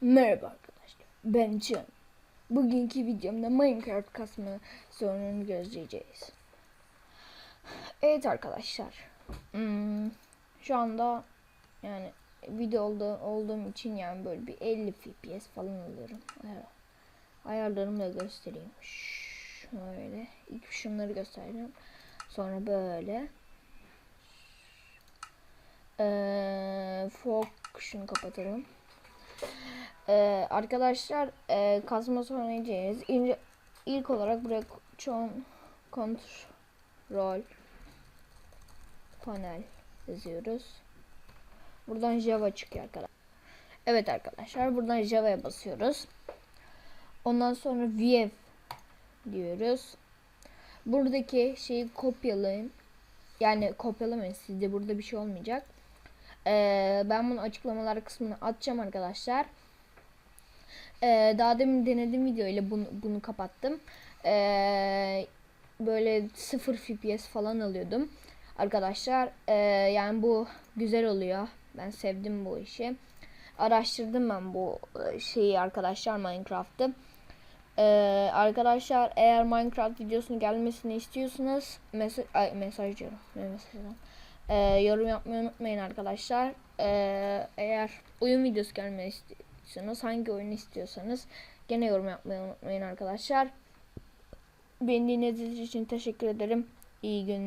Merhaba arkadaşlar. Ben Can. Bugünkü videomda Minecraft kasma sorununu gözleyeceğiz. Evet arkadaşlar. Hmm, şu anda yani videoda olduğum için yani böyle bir 50 FPS falan alıyorum. Ayarlarımı da göstereyim. Şöyle. İlk şunları göstereceğim. Sonra böyle. Ee, fog şunu kapatalım. Ee, arkadaşlar e, kazma oynayacağız. İlk, ilk olarak buraya çoğun kontrol panel yazıyoruz. Buradan Java çıkıyor arkadaşlar. Evet arkadaşlar buradan Java'ya basıyoruz. Ondan sonra VF diyoruz. Buradaki şeyi kopyalayın. Yani kopyalamayın sizde burada bir şey olmayacak. Ee, ben bunu açıklamalar kısmına atacağım arkadaşlar. Ee, daha demin denedim video ile bunu, bunu kapattım. Ee, böyle 0 FPS falan alıyordum. Arkadaşlar ee, yani bu güzel oluyor. Ben sevdim bu işi. Araştırdım ben bu şeyi arkadaşlar Minecraft'ı. Ee, arkadaşlar eğer Minecraft videosunun gelmesini istiyorsanız mesaj ay, mesaj diyorum. Mesajdan? Ee, yorum yapmayı unutmayın arkadaşlar. Ee, eğer oyun videosu gelmeni istiyorsanız hangi oyunu istiyorsanız gene yorum yapmayı unutmayın arkadaşlar. Beni dinlediğiniz için teşekkür ederim. İyi günler.